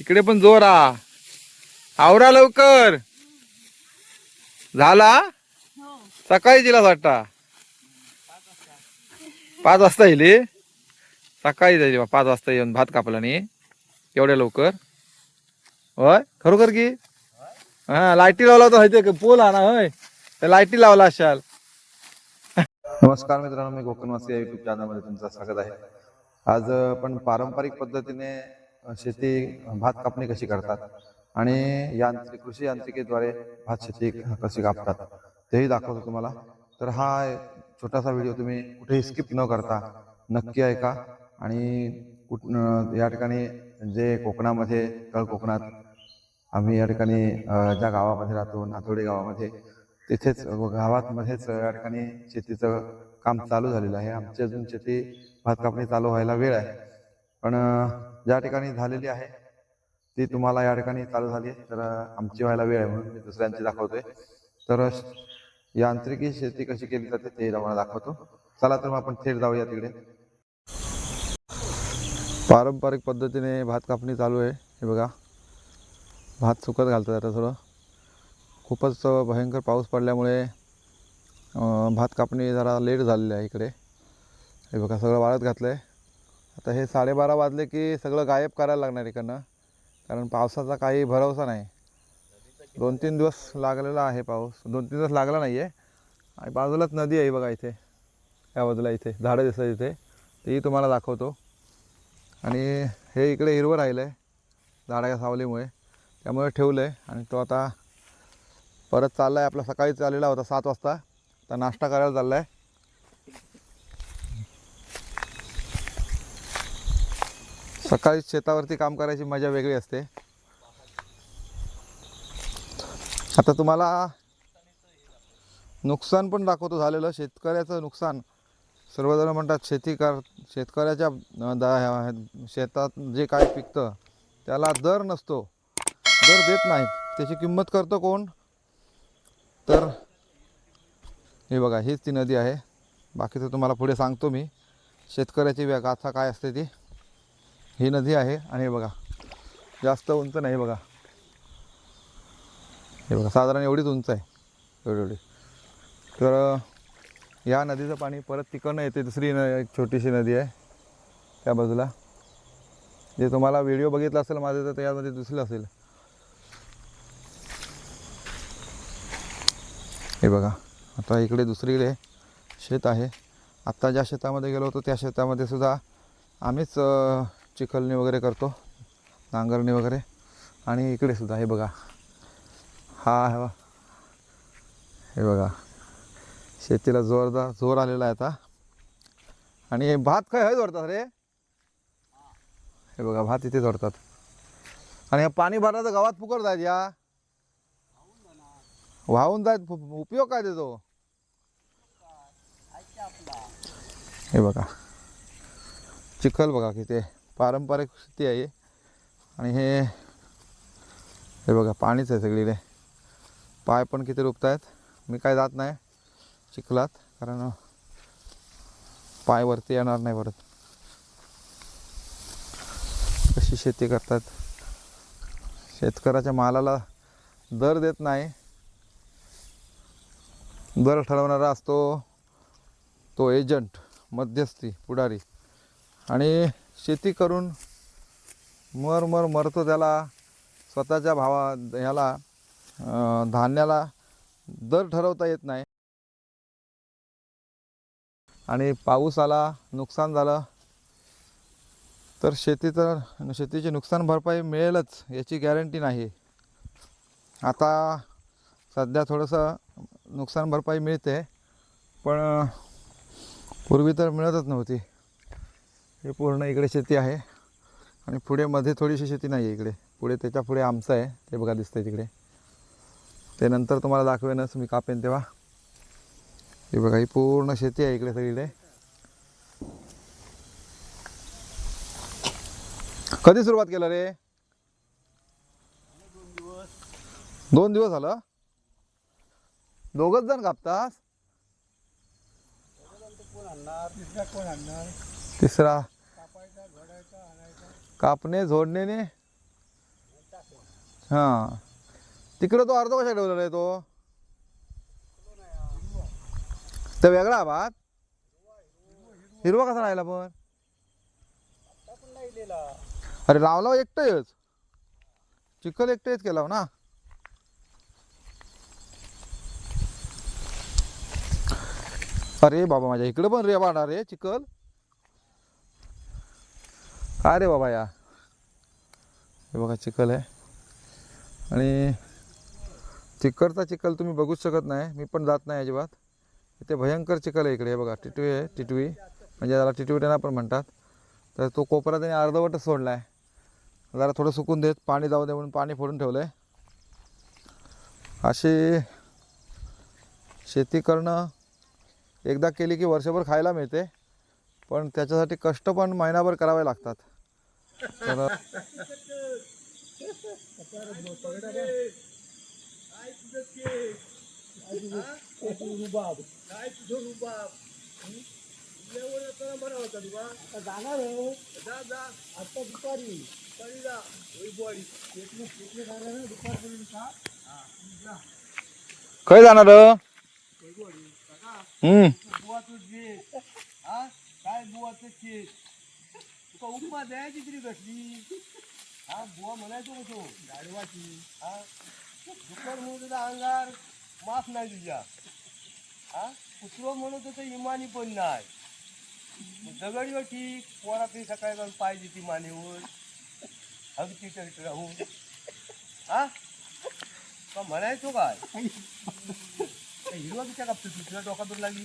इकडे पण जोर आ. आवरा लवकर. झाला? सकाळी दिला वाटता. पाच वाजता येईल सकाळी जाईल पाच वाजता येऊन भात कापला नाही एवढ्या लवकर. होय? खरोखर की? हा लाईटी लावला होता माहितीये का? पोल आणा होय. त्या लाईटी लावला असाल नमस्कार मित्रांनो मी कोकणवासी या युट्यूब चॅनलमध्ये तुमचं स्वागत आहे. आज आपण पारंपरिक पद्धतीने शेती भात कापणी कशी करतात? आणि यांत्रिक कृषी यांत्रिकेद्वारे भात शेती कशी कापतात? तेही दाखवतो तुम्हाला. तर हा छोटासा व्हिडिओ तुम्ही कुठेही स्किप न करता नक्की ऐका. आणि कुठ या ठिकाणी जे कोकणामध्ये तळ कोकणात आम्ही या ठिकाणी ज्या गावामध्ये राहतो नाथोडे गावामध्ये तिथेच गावातमध्येच या ठिकाणी शेतीचं काम चालू झालेलं आहे. आमची अजून शेती भात कापणी चालू व्हायला वेळ आहे. पण ज्या ठिकाणी झालेली आहे ती तुम्हाला या ठिकाणी चालू झाली आहे. तर आमची व्हायला वेळ आहे म्हणून मी दुसऱ्यांची दाखवतोय. तर यांत्रिकी शेती कशी केली जाते ते तुम्हाला दाखवतो. चला तर मग आपण थेट जाऊया तिकडे. पारंपरिक पद्धतीने भात कापणी चालू आहे. हे बघा. भात सुकत घालतात आता थोडं. खूपच भयंकर पाऊस पडल्यामुळे भात कापणी जरा लेट झालेली आहे इकडे. हे बघा सगळं वाळत घातलं आहे आता हे साडेबारा वाजले की सगळं गायब करायला लागणार इकडनं. कारण पावसाचा काही भरवसा नाही. दोन तीन दिवस लागलेला आहे पाऊस. दोन तीन दिवस लागला नाही आहे आणि बाजूलाच नदी आहे बघा इथे. या बाजूला इथे. झाडं दिसतात इथे. तेही तुम्हाला दाखवतो. आणि हे इकडे हिरवं राहिलं आहे झाडाच्या सावलीमुळे. त्यामुळे ठेवलं आहे आणि तो आता परत चालला आहे आपला सकाळी चाललेला होता सात वाजता. आता नाश्ता करायला चालला आहे सकाळी शेतावरती काम करायची मजा वेगळी असते. आता तुम्हाला नुकसान पण दाखवतो झालेलं. शेतकऱ्याचं नुकसान. सर्वजण म्हणतात शेती कर शेतकऱ्याच्या अं, दा- शेतात जे काय पिकतं त्याला दर नसतो. दर देत नाही त्याची किंमत करतो कोण? तर हे बघा हीच ती नदी आहे. बाकीचं तुम्हाला पुढे सांगतो मी. शेतकऱ्याची व्या- गाथा काय असते ती? ही नदी आहे आणि हे बघा जास्त उंच नाही बघा. हे बघा साधारण एवढीच उंच आहे एवढी एवढी. तर या नदीचं पाणी परत तिकडनं येते दुसरी न एक छोटीशी नदी आहे त्या बाजूला. जे तुम्हाला व्हिडिओ बघितला असेल माझं तर त्यामध्ये दिसलं असेल. हे बघा आता इकडे दुसरीकडे शेत आहे. आत्ता ज्या शेतामध्ये गेलो होतो त्या शेतामध्ये सुद्धा आम्हीच चिखलणी वगैरे करतो नांगरणी वगैरे. आणि इकडे सुद्धा हे बघा. हा हा हे बघा. शेतीला जोरदार जोर आलेला आहे आता. आणि भात काय आहे जोडतात रे? हे बघा भात इथे जोडतात आणि हे पाणी भरायचं गावात फुकट जायत या. वाहून जायत उपयोग काय देतो हे बघा. चिखल बघा किती. पारंपरिक शेती आहे. आणि हे हे बघा पाणीच आहे सगळीकडे. पाय पण किती रुपत आहेत मी काय जात नाही चिखलात कारण पाय वरती येणार नाही परत. कशी शेती करतात. शेतकऱ्याच्या मालाला दर देत नाही. दर ठरवणारा असतो तो एजंट मध्यस्थी पुढारी. आणि शेती करून मर मर मरतो त्याला स्वतःच्या भावा ह्याला धान्याला दर ठरवता येत नाही. आणि पाऊस आला नुकसान झालं तर शेती तर शेतीची नुकसान भरपाई मिळेलच याची गॅरंटी नाही. आता सध्या थोडंसं नुकसान भरपाई मिळते पण पूर्वी तर मिळतच नव्हती. हे पूर्ण इकडे शेती आहे. आणि पुढे मध्ये थोडीशी शेती नाही आहे इकडे. पुढे त्याच्या पुढे आमचं आहे. ते बघा दिसतंय तिकडे. ते नंतर तुम्हाला दाखवेनच मी कापेन तेव्हा. हे बघा ही पूर्ण शेती आहे इकडे सगळीकडे. कधी सुरुवात केलं रे? दोन दिवस झालं? दोघच जण कापतास? तिसरा. कापणे झोडणे हां. तिकडं तो अर्ध कशा ठेवलेला आहे तो? तर वेगळा भात? हिरवा कसा राहिला पण? अरे लावला एकटंच चिखल एकटेच केला हो ना. अरे बाबा माझ्या इकडे पण रे वाढणार रे चिखल. अरे बाबा या. हे बघा चिखल आहे. आणि चिखलचा चिखल तुम्ही बघूच शकत नाही. मी पण जात नाही अजिबात. इथे भयंकर चिखल आहे इकडे. हे बघा टिटवी आहे टिटवी. म्हणजे त्याला टिटवी टेना पण म्हणतात. तर तो कोपरा त्याने अर्धवटच सोडला आहे. जरा थोडं सुकून देत. पाणी जाऊ दे म्हणून पाणी फोडून ठेवलं आहे अशी शेती करणं एकदा केली की वर्षभर खायला मिळते. पण त्याच्यासाठी कष्ट पण महिनाभर करावे लागतात. तर खय जाणार? हम्म. काय बुवाचं केस? तुका उपमा द्यायची तरी कसली? हा बुवा म्हणायचो कसो गाडवाची हा? दुकान म्हणून तुझा अंगार माफ नाही तुझ्या. हा? कुत्रो म्हणून तर इमानी पण नाही. मग दगडी ठीक पोरा ती सकाळी जाऊन पाहिजे ती मानेवर. हगती तरी राहून हा? का म्हणायचो काय? हिरवा तिच्या कापतो तुझ्या डोका लागली.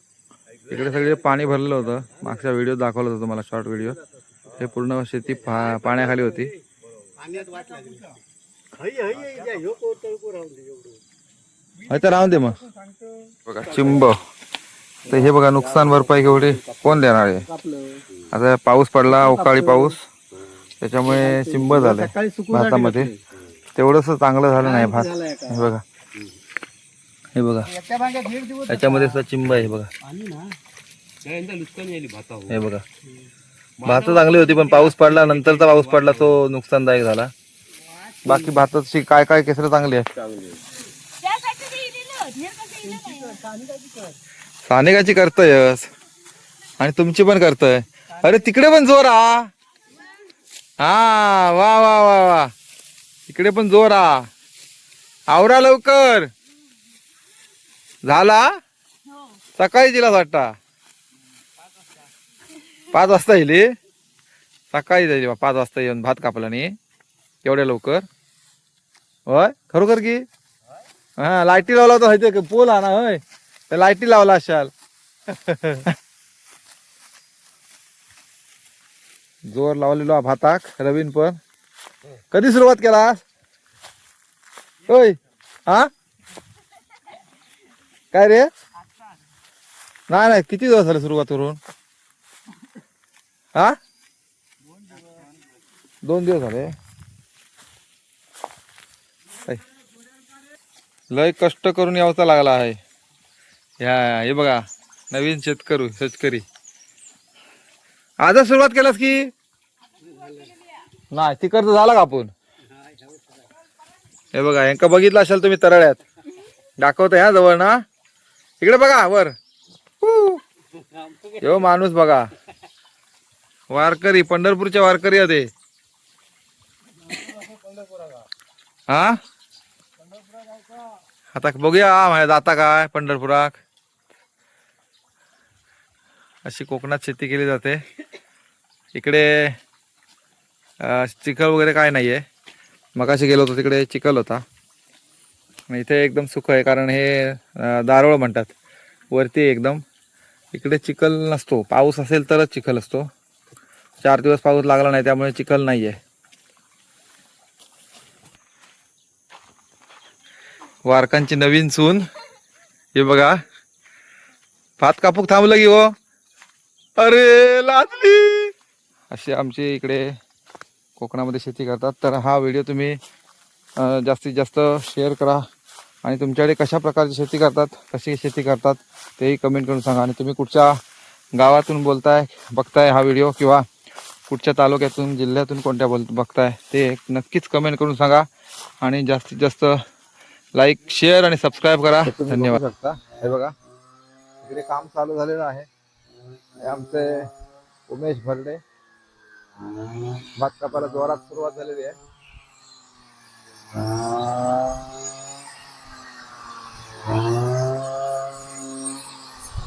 इकडे सगळे पाणी भरलेलं होतं. मागच्या व्हिडिओ दाखवलं होतं मला शॉर्ट व्हिडिओ हे पूर्ण शेती पा- पाण्याखाली होती. राहून दे तर राहून दे मग. बघा चिंब. तर हे बघा नुकसान भरपाई केवढी? कोण देणार आहे? आता पाऊस पडला अवकाळी पाऊस. त्याच्यामुळे चिंब झालं सकाळी भातामध्ये. तेवढंच चांगलं झालं नाही भात. हे बघा. हे बघा. याच्यामध्ये त्याच्यामध्ये सुद्धा चिंब आहे बघा. हे बघा. भात चांगली होती पण पाऊस पडला नंतरचा पाऊस पडला तो नुकसानदायक झाला. बाकी भाताची काय काय केसरं चांगली आहे सानेगाची करतयस आणि तुमची पण करतय. अरे तिकडे पण जोर हा हा वा वा वा वा. तिकडे पण जोर हा आवरा लवकर. झाला? हो. सकाळी दिला वाटता पाच वाजता येईल? सकाळी जाईल बा, पाच वाजता येऊन भात कापला नाही एवढ्या लवकर. होय? खरोखर की? हा लाईटी लावला होता का? पोल हा ना होय. त्या लाईटी लावला असाल जोर लावलेलो भाताक रवीन पण. कधी सुरुवात केला होय. हा? काय रे? नाही नाही किती दिवस झाले सुरुवात करून हा? दोन दिवस झाले. लय कष्ट करून यावचा लागला आहे. ह्या हे बघा नवीन शेतकरी शेतकरी. आजच सुरुवात केलास की? नाही तिकडचं झाला का आपण? हे बघा यांका बघितलं असेल तुम्ही तरळ्यात. दाखवत ह्या जवळ ना? इकडे बघा वर. हू. यो माणूस बघा. वारकरी पंढरपूरच्या वारकरी आहे हा? आता बघूया माझ्या जाता काय पंढरपुराक अशी कोकणात शेती केली जाते. इकडे चिखल वगैरे काय नाहीये. मगाशी गेलो होतो तिकडे चिखल होता. इथे एकदम सुख आहे कारण हे दारोळ म्हणतात. वरती एकदम इकडे चिखल नसतो. पाऊस असेल तरच चिखल असतो. चार दिवस पाऊस लागला नाही त्यामुळे चिखल नाही आहे वारकांची नवीन सून. हे बघा. भात कापूक थांबलं की हो? अरे लाजली! असे आमचे इकडे कोकणामध्ये शेती करतात. तर हा व्हिडिओ तुम्ही जास्तीत जास्त शेअर करा. आणि तुमच्याकडे कशा प्रकारची शेती करतात कशी शेती करतात तेही कमेंट करून सांगा. आणि तुम्ही कुठच्या गावातून बोलताय बघताय हा व्हिडिओ किंवा कुठच्या तालुक्यातून जिल्ह्यातून कोणत्या बोल बघताय ते नक्कीच कमेंट करून सांगा. आणि जास्तीत जास्त लाईक शेअर आणि सबस्क्राईब करा. धन्यवाद. शकता. हे बघा. इकडे काम चालू झालेलं आहे. हे आमचे उमेश भरडे. भात कापायला जोरात सुरुवात झालेली आहे.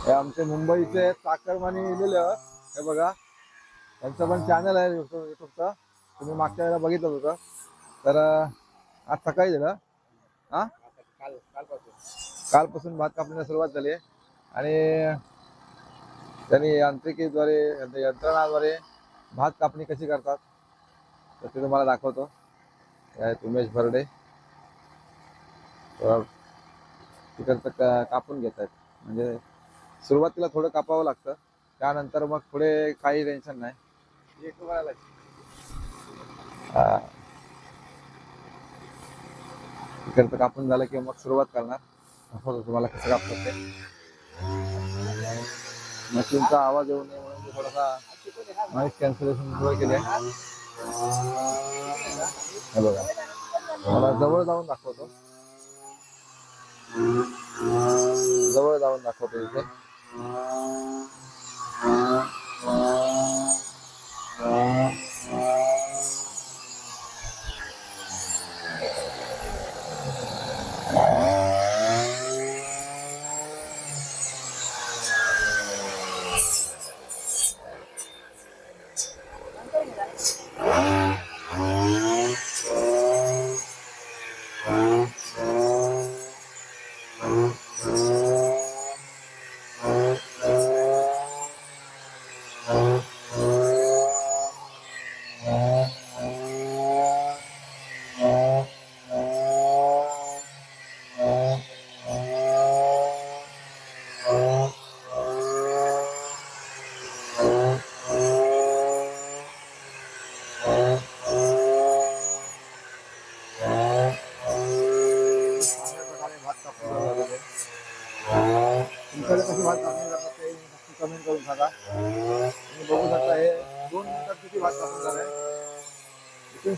हे आमचे मुंबईचे चाकरमानी लिहिलेलं हे बघा. त्यांचं पण चॅनल आहे युट्यूबचं तुम्ही मागच्या वेळेला बघितलं होतं. तर आज सकाळी झालं. हां? काल कालपासून कालपासून भात कापण्याला सुरुवात झाली आहे. आणि त्यांनी यांत्रिकीद्वारे यंत्रणाद्वारे भात कापणी कशी करतात तर ते तुम्हाला दाखवतो. आहेत उमेश भरडे. तिकडचं का कापून घेत आहेत. म्हणजे सुरुवातीला थोडं कापावं लागतं. त्यानंतर मग पुढे काही टेन्शन नाही. हा. इकडचं कापून झालं की मग सुरुवात करणार. दाखवतो तुम्हाला कसं कापतात ते? मशीनचा आवाज येऊ नये म्हणून मी थोडासा नॉईस कॅन्सलेशन सोय केली आहे हे बघा. मला जवळ जाऊन दाखवतो. जवळ जाऊन दाखवतो इथे. 啊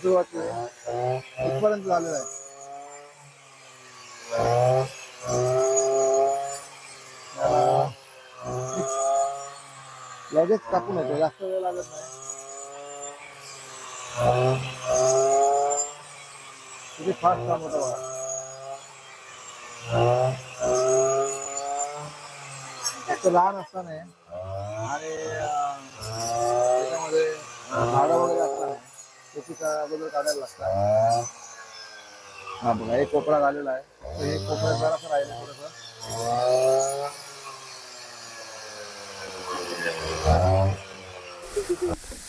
इथून सुरुवात केली इथपर्यंत झालेलं आहे अं, लगेच कापून येते जास्त वेळ लागत नाही किती फास्ट काम होतं बघा एक लहान असताना आहे. आणि अं, त्याच्यामध्ये झाडं वगैरे असताना त्याची का- अगोदर काढायला लागतात हा बघा एक कोपरा झालेला आहे. हे कोपरा जरासं राहिलं थोडंसं.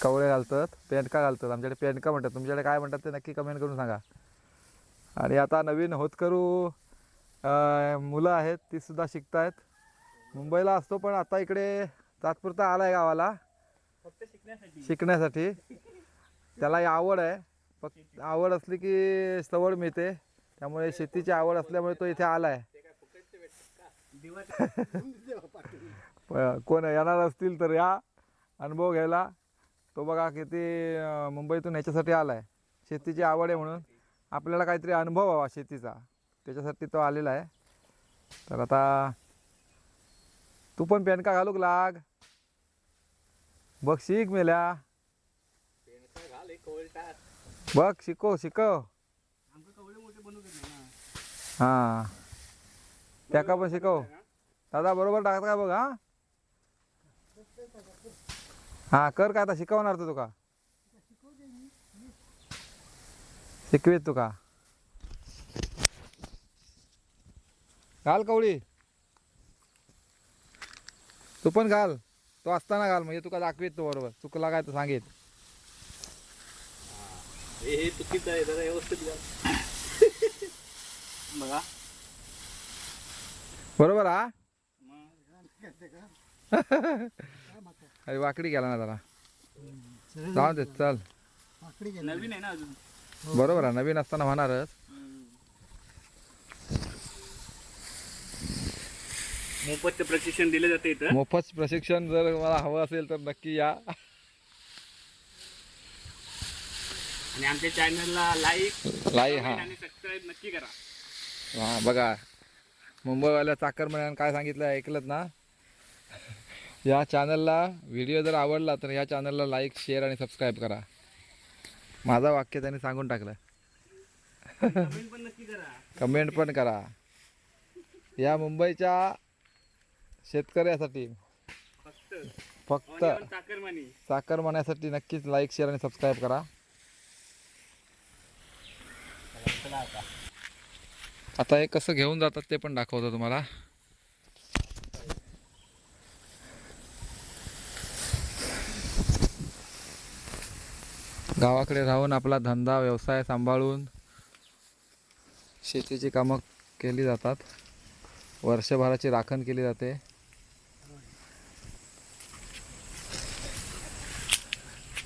कवळे घालतात पेंडका घालतात. आमच्याकडे पेंडका म्हणतात. तुमच्याकडे काय म्हणतात ते नक्की कमेंट करून सांगा. आणि आता नवीन होतकरू अं, मुलं आहेत ती सुद्धा शिकतायत. मुंबईला असतो पण आता इकडे तात्पुरता आलाय गावाला. फक्त शिकण्यासाठी. शिकण्यासाठी. त्याला आवड आहे. फक्त आवड असली की सवड मिळते. त्यामुळे शेतीची आवड असल्यामुळे तो इथे आला आहे प- कोण येणार असतील तर या. अनुभव घ्यायला. तो बघा किती मुंबईतून ह्याच्यासाठी आलाय. शेतीची आवड आहे म्हणून. आपल्याला काहीतरी अनुभव हवा शेतीचा. त्याच्यासाठी तो आलेला आहे. तर आता तू पण पेनका घालूक लाग. बघ शिक मेल्या. बघ शिकव शिकव. आमचं कवळे मोठे बनवू देत नाही ना. हां. त्याका पण शिकव. दादा बरोबर टाकत का बघ हा? हा कर काय आता शिकवणार तो तुका शिकवीत तुका घाल कवळी. तू पण घाल. तो असताना घाल म्हणजे तुका दाखवीत तो बरोबर. चुकला काय तर सांगेत. हे हे चुकीचं आहे जरा व्यवस्थित घाल बघा. बरोबर हा? अरे वाकडी गेला ना जरा. जाऊ दे चल. नवीन आहे ना अजून? बरोबर आहे नवीन असताना होणारच. मोफत प्रशिक्षण दिले जाते इथं. मोफत प्रशिक्षण जर मला हवं असेल तर नक्की या. आणि आमच्या चॅनलला लाईक लाई हा. आणि सबस्क्राईब नक्की करा. हा बघा. मुंबईवाल्या चाकरमण्यानं काय सांगितलं ऐकलं ना? या चॅनलला व्हिडिओ जर आवडला तर या चॅनलला लाईक शेअर आणि सबस्क्राईब करा. माझं वाक्य त्यांनी सांगून टाकलं. कमेंट पण नक्की करा. कमेंट पण करा. या मुंबईच्या शेतकऱ्यासाठी फक्त. फक्त. चाकरमानी. म्हणण्यासाठी नक्कीच लाईक शेअर आणि सबस्क्राईब करा. आता. हे कसं घेऊन जातात ते पण दाखवतो तुम्हाला. गावाकडे राहून आपला धंदा व्यवसाय सांभाळून शेतीची कामं केली जातात. वर्षभराची राखण केली जाते.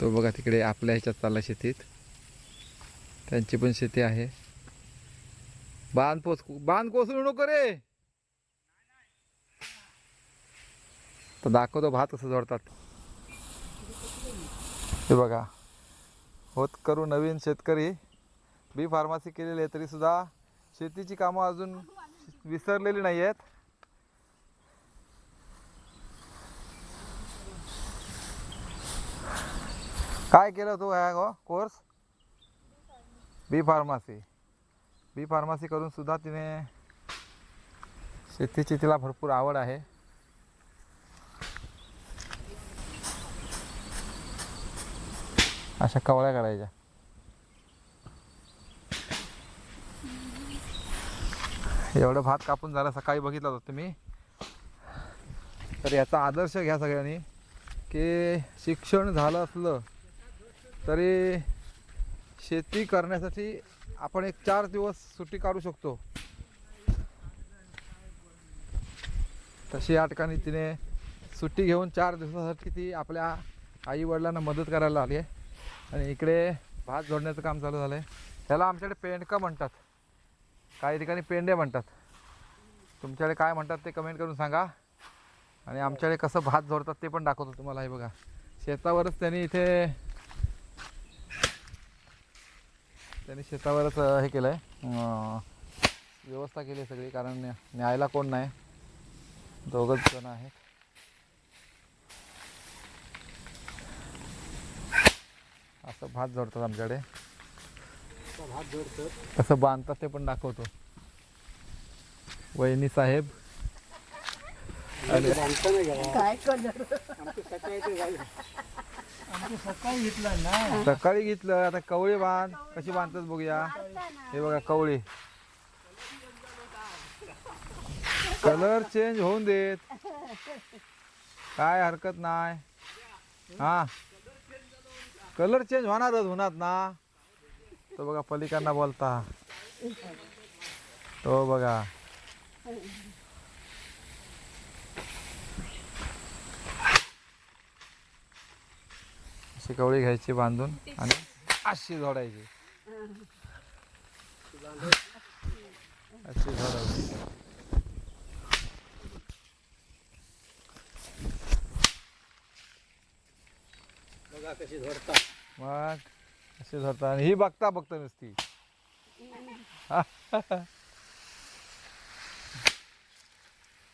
तो बघा तिकडे आपल्या ह्याच्यात चालला शेतीत. त्यांची पण शेती आहे. बांध पोस बांध कोसळू नको रे. तर दाखवतो भात कसं जोडतात. हे बघा. होत करू नवीन शेतकरी. बी फार्मसी केलेली आहे तरी सुद्धा शेतीची कामं अजून विसरलेली नाही आहेत. काय केलं तू ह्या गो course? B pharmacy. B pharmacy करूनसुद्धा तिने शेतीची तिला भरपूर आवड आहे. अशा कवळ्या करायच्या. एवढं भात कापून झालं सकाळी बघितलं होतं तुम्ही. तर याचा आदर्श घ्या सगळ्यांनी की शिक्षण झालं असलं तरी शेती करण्यासाठी आपण एक चार दिवस सुट्टी काढू शकतो. तशी या ठिकाणी तिने सुट्टी घेऊन चार दिवसासाठी ती आपल्या आई वडिलांना मदत करायला आली आहे. आणि इकडे भात जोडण्याचं काम चालू झालं आहे त्याला आमच्याकडे पेंडका म्हणतात. काही ठिकाणी पेंडे म्हणतात. तुमच्याकडे काय म्हणतात ते कमेंट करून सांगा. आणि आमच्याकडे कसं भात जोडतात ते पण दाखवतो तुम्हाला. हे बघा. शेतावरच त्यांनी इथे त्यांनी शेतावरच हे केलं आहे व्यवस्था केली आहे सगळी कारण न्या- न्यायला कोण नाही. दोघंच जण आहेत. असं भात जोडतात आमच्याकडे. भात जोडतात कसं बांधतात ते पण दाखवतो. वहिनी साहेब. काय करणार सकाळी घेतला ना? सकाळी घेतलं. आता कवळी बांध. कशी बांधतात बघूया. हे बघा कवळी. कलर चेंज होऊन देत. काय हरकत नाही. हा. कलर चेंज होणारच होणार ना. तो बघा पलिकांना बोलता. तो बघा. अशी कवळी घ्यायची बांधून आणि अशी जोडायची अशी जोडायची बघा कशी झोडतात मग अशी धरता आणि ही बघता बघता नुसती.